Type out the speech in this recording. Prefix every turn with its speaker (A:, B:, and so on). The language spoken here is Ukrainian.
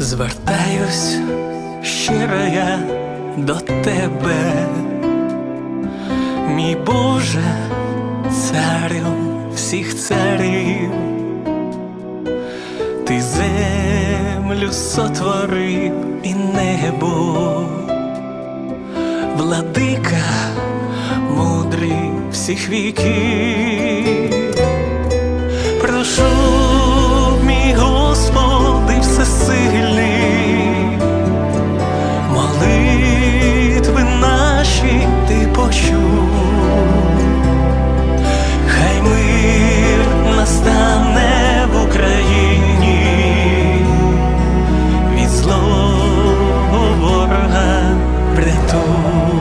A: Звертаюсь щиро я до тебе, мій Боже, царю всіх царів, ти землю сотворив і небо, владика мудрий всіх віків, прошу, Oh.